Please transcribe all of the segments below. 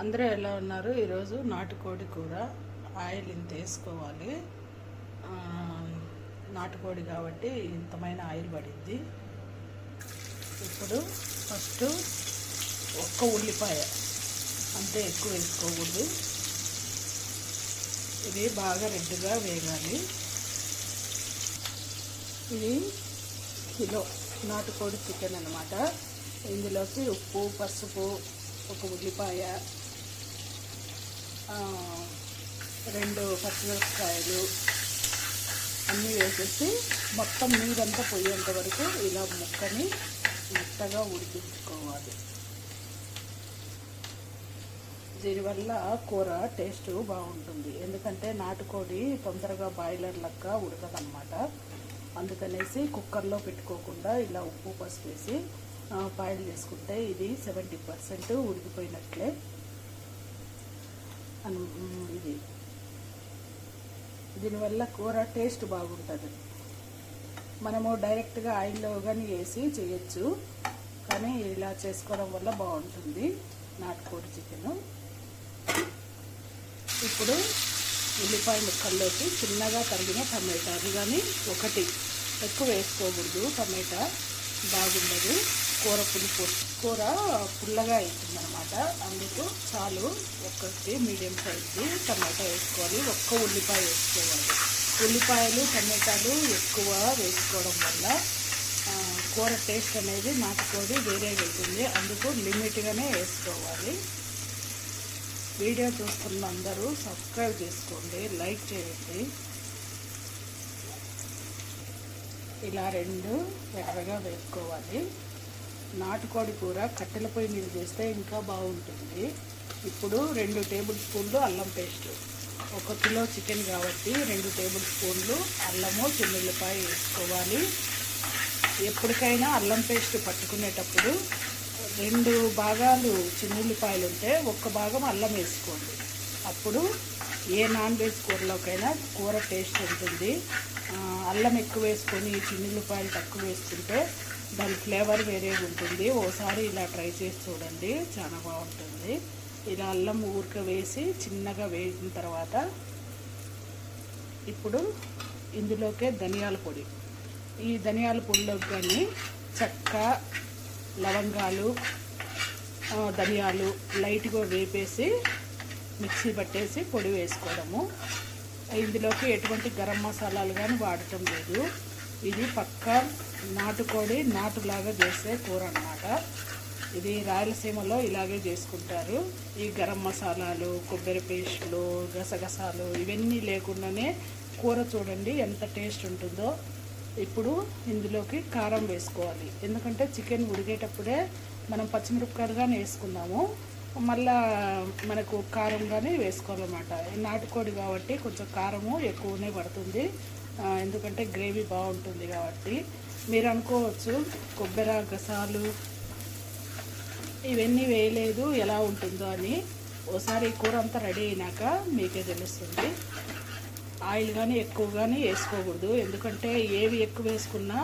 అందరూ ఎలా ఉన్నారు? ఈరోజు నాటుకోడి కూర ఆయిల్ ఇంత వేసుకోవాలి. నాటుకోడి కాబట్టి ఇంతమైన ఆయిల్ పడింది. ఇప్పుడు ఫస్ట్ ఒక్క ఉల్లిపాయ అంతే ఎక్కువ వేసుకోకూడదు. ఇది బాగా రెడ్గా వేగాలి. ఇది కిలో నాటుకోడి చికెన్ అనమాట ఇందులోకి ఉప్పు పసుపు ఒక ఉల్లిపాయ రెండు పచ్చిమిరపకాయలు అన్నీ వేసేసి మొత్తం నీరంతా పోయేంత వరకు ఇలా ముక్కని మెత్తగా ఉడికించుకోవాలి. దీనివల్ల కూర టేస్ట్ బాగుంటుంది. ఎందుకంటే నాటుకోడి తొందరగా బాయిలర్ లెక్క ఉడకదనమాట అందుకనేసి కుక్కర్లో పెట్టుకోకుండా ఇలా ఉప్పు పసుపు వేసి బాయిల్ చేసుకుంటే ఇది సెవెంటీ పర్సెంట్ ఉడికిపోయినట్లే. ఇది. దీనివల్ల కూర టేస్ట్ బాగుంటుంది. మనము డైరెక్ట్గా ఆయిల్లో కానీ వేసి చేయొచ్చు. కానీ ఇలా చేసుకోవడం వల్ల బాగుంటుంది. నాటుకోడి చికెన్. ఇప్పుడు ఉల్లిపాయ ముక్కల్లోకి చిన్నగా తరిగిన టమాటాలు కానీ ఒకటి. ఎక్కువ వేసుకోకూడదు. టమాటా బాగుండదు. కూర పులుపు కూర పుల్లగా అవుతుంది అనమాట. అందుకు చాలు ఒకటి మీడియం సైజు టమాటా వేసుకోవాలి. ఒక్క ఉల్లిపాయ వేసుకోవాలి. ఉల్లిపాయలు టమాటాలు ఎక్కువ వేసుకోవడం వల్ల కూర టేస్ట్ అనేది నాటుకోడి వేరే అవుతుంది అందుకు లిమిట్గానే వేసుకోవాలి. వీడియో చూస్తున్న అందరూ సబ్స్క్రైబ్ చేసుకోండి. లైక్ చేయండి. ఇలా రెండు ఎర్రగా వేసుకోవాలి నాటుకోడి కూర కట్టెల పొయ్యి మీద చేస్తే ఇంకా బాగుంటుంది. ఇప్పుడు రెండు టేబుల్ స్పూన్లు అల్లం పేస్ట్. ఒక కిలో చికెన్ కాబట్టి రెండు టేబుల్ స్పూన్లు అల్లము చిన్నుల్లిపాయ వేసుకోవాలి. ఎప్పటికైనా అల్లం పేస్ట్ పట్టుకునేటప్పుడు రెండు భాగాలు చిన్నుల్లిపాయలు ఉంటే ఒక్క భాగం అల్లం వేసుకోండి. అప్పుడు ఏ నాన్ వెజ్ కూరలోకైనా కూర టేస్ట్ ఉంటుంది. అల్లం ఎక్కువ వేసుకొని చిన్నుల్లిపాయలు తక్కువ వేసుకుంటే దాని ఫ్లేవర్ వేరే ఉంటుంది. ఓసారి ఇలా ట్రై చేసి చూడండి. చాలా బాగుంటుంది. ఇలా అల్లం ఊరిక వేసి చిన్నగా వేసిన తర్వాత ఇప్పుడు ఇందులోకే ధనియాల పొడి. ఈ ధనియాల పొడిలోకి కానీ చెక్క లవంగాలు ధనియాలు లైట్గా వేపేసి మిక్సీ పట్టేసి పొడి వేసుకోవడము. ఇందులోకి ఎటువంటి గరం మసాలాలు కానీ వాడటం లేదు. ఇది పక్కా నాటుకోడి నాటులాగా చేసే కూర అన్నమాట. ఇది రాయలసీమలో ఇలాగే చేసుకుంటారు. ఈ గరం మసాలాలు కొబ్బరి పేస్టులు గసగసాలు ఇవన్నీ లేకుండానే కూర చూడండి ఎంత టేస్ట్ ఉంటుందో. ఇప్పుడు ఇందులోకి కారం వేసుకోవాలి. ఎందుకంటే చికెన్ ఉడికేటప్పుడే మనం పచ్చిమిరపకాయలు కానీ వేసుకున్నాము మళ్ళా మనకు కారం కానీ వేసుకోవాలన్నమాట నాటుకోడి కాబట్టి కొంచెం కారము ఎక్కువనే పడుతుంది. ఎందుకంటే గ్రేవీ బాగుంటుంది కాబట్టి. మీరు అనుకోవచ్చు కొబ్బరి గసాలు ఇవన్నీ వేయలేదు ఎలా ఉంటుందో అని. ఓసారి కూర అంతా రెడీ అయినాక మీకే తెలుస్తుంది. ఆయిల్ కానీ ఎక్కువ కానీ వేసుకోకూడదు. ఎందుకంటే ఏవి ఎక్కువ వేసుకున్నా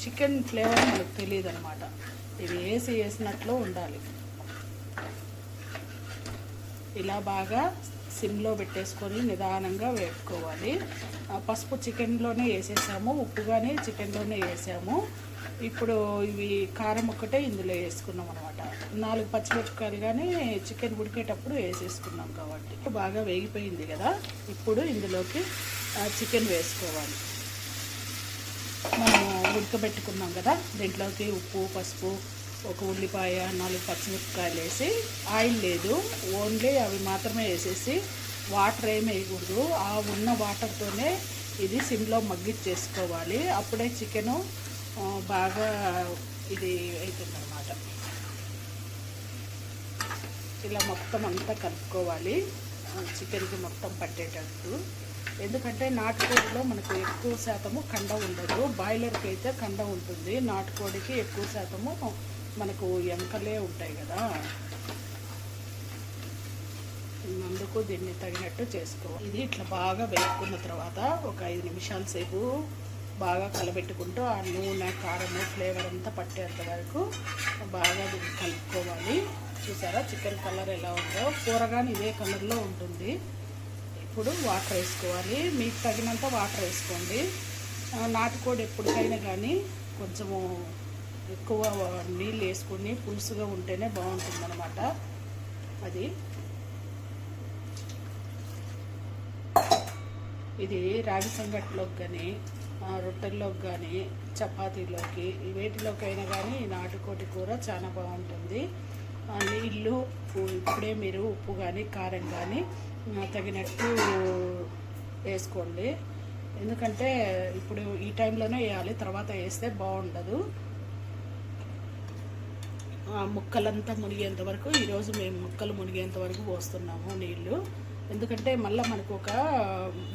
చికెన్ ఫ్లేవర్ మనకు తెలియదు అనమాట ఇవి వేసి వేసినట్లు ఉండాలి. ఇలా బాగా సిమ్లో పెట్టేసుకొని నిదానంగా వేపుకోవాలి. పసుపు చికెన్లోనే వేసేసాము ఉప్పు కానీ చికెన్లోనే వేసాము. ఇప్పుడు ఇవి కారం ఒక్కటే ఇందులో వేసుకున్నాం అనమాట నాలుగు పచ్చిమిరపకాయలు కానీ చికెన్ ఉడికేటప్పుడు వేసేసుకున్నాం కాబట్టి. బాగా వేగిపోయింది కదా ఇప్పుడు ఇందులోకి చికెన్ వేసుకోవాలి. మనం ఉడకబెట్టుకున్నాం కదా దీంట్లోకి ఉప్పు పసుపు ఒక ఉల్లిపాయ నాలుగు పచ్చిమిరపకాయలు వేసి ఆయిల్ లేదు. ఓన్లీ అవి మాత్రమే వేసేసి వాటర్ ఏమి వేయకూడదు. ఆ ఉన్న వాటర్తోనే ఇది సిమ్లో మగ్గిచ్చేసుకోవాలి. అప్పుడే చికెను బాగా ఇది అవుతుందన్నమాట ఇలా మొత్తం అంతా కలుపుకోవాలి. చికెన్కి మొత్తం పట్టేటట్టు. ఎందుకంటే నాటుకోడిలో మనకు ఎక్కువ శాతము కండ ఉండదు. బాయిలర్కి అయితే కండ ఉంటుంది. నాటుకోడికి ఎక్కువ శాతము మనకు ఎంకలే ఉంటాయి కదా. అందుకు దీన్ని తగినట్టు చేసుకోవాలి ఇది ఇట్లా బాగా వేసుకున్న తర్వాత ఒక ఐదు నిమిషాల సేపు బాగా కలబెట్టుకుంటూ ఆ నూనె కారము ఫ్లేవర్ అంతా పట్టేంత వరకు బాగా కలుపుకోవాలి. చూసారా చికెన్ కలర్ ఎలా ఉందో? కూరగాని ఇదే కలర్లో ఉంటుంది. ఇప్పుడు వాటర్ వేసుకోవాలి. మీకు తగినంత వాటర్ వేసుకోండి. నాటుకోడి ఎప్పటికైనా కానీ కొంచెము ఎక్కువ నీళ్ళు వేసుకుని పులుసుగా ఉంటేనే బాగుంటుంది అది. ఇది రాగి సంగట్లోకి కానీ రొట్టెల్లోకి కానీ చపాతీలోకి వేటిలోకైనా కానీ ఈ నాటుకోటి కూర చాలా బాగుంటుంది. నీళ్ళు ఇప్పుడే మీరు ఉప్పు కానీ కారం కానీ తగినట్టు వేసుకోండి. ఎందుకంటే ఇప్పుడు ఈ టైంలోనే వేయాలి తర్వాత వేస్తే బాగుండదు. ముక్కలంతా మునిగేంత వరకు ఈరోజు మేము ముక్కలు మునిగేంత వరకు పోస్తున్నాము నీళ్ళు ఎందుకంటే మళ్ళీ మనకు ఒక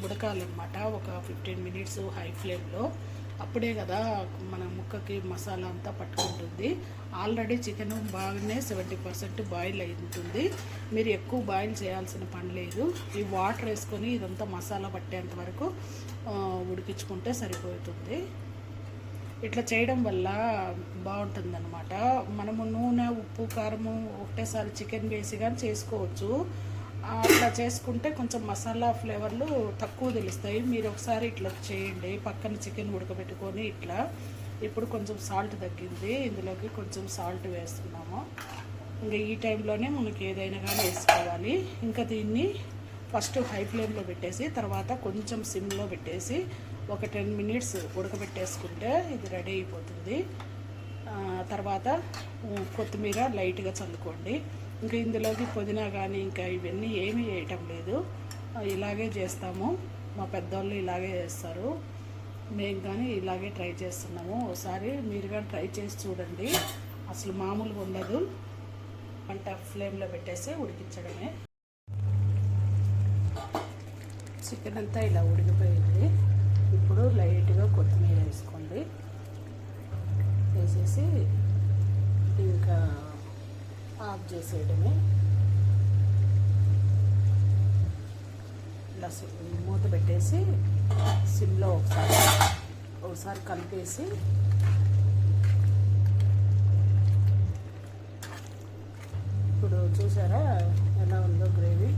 ఉడకాలన్నమాట ఒక ఫిఫ్టీన్ మినిట్స్ హై ఫ్లేమ్లో. అప్పుడే కదా మన ముక్కకి మసాలా అంతా పట్టుకుంటుంది. ఆల్రెడీ చికెన్ బాగానే సెవెంటీ పర్సెంట్ బాయిల్ అవుతుంది మీరు ఎక్కువ బాయిల్ చేయాల్సిన పని లేదు. ఈ వాటర్ వేసుకొని ఇదంతా మసాలా పట్టేంత వరకు ఉడికించుకుంటే సరిపోతుంది. ఇట్లా చేయడం వల్ల బాగుంటుందన్నమాట. మనము నూనె ఉప్పు కారము ఒకటేసారి చికెన్ వేసి కానీ చేసుకోవచ్చు అట్లా చేసుకుంటే కొంచెం మసాలా ఫ్లేవర్లు తక్కువ తెలుస్తాయి. మీరు ఒకసారి ఇట్లా చేయండి. పక్కన చికెన్ ఉడకబెట్టుకొని ఇట్లా. ఇప్పుడు కొంచెం సాల్ట్ తగ్గింది. ఇందులోకి కొంచెం సాల్ట్ వేస్తున్నాము. ఇంకా ఈ టైంలోనే మనకి ఏదైనా కానీ వేసుకోవాలి. ఇంకా దీన్ని ఫస్ట్ హై ఫ్లేమ్లో పెట్టేసి తర్వాత కొంచెం సిమ్లో పెట్టేసి ఒక టెన్ మినిట్స్ ఉడకబెట్టేసుకుంటే ఇది రెడీ అయిపోతుంది. తర్వాత కొత్తిమీర లైట్గా చల్లుకోండి. ఇంకా ఇందులోకి పుదీనా కానీ ఇంకా ఇవన్నీ ఏమీ వేయటం లేదు. ఇలాగే చేస్తాము. మా పెద్దవాళ్ళు ఇలాగే చేస్తారు. మేము కానీ ఇలాగే ట్రై చేస్తున్నాము. ఒకసారి మీరు కానీ ట్రై చేసి చూడండి. అసలు మామూలుగా ఉండదు. వంట ఫ్లేమ్లో పెట్టేసి ఉడికించడమే. చికెన్ అంతా ఇలా ఉడికిపోయింది. ఇప్పుడు లైట్గా కొత్తిమీర వేసుకోండి. వేసేసి ఇంకా ఆఫ్ చేసేయడమే. ఇలా మూత పెట్టేసి సిమ్లో ఒకసారి ఒకసారి కలిపేసి ఇప్పుడు చూసారా ఎలా ఉందో గ్రేవీ?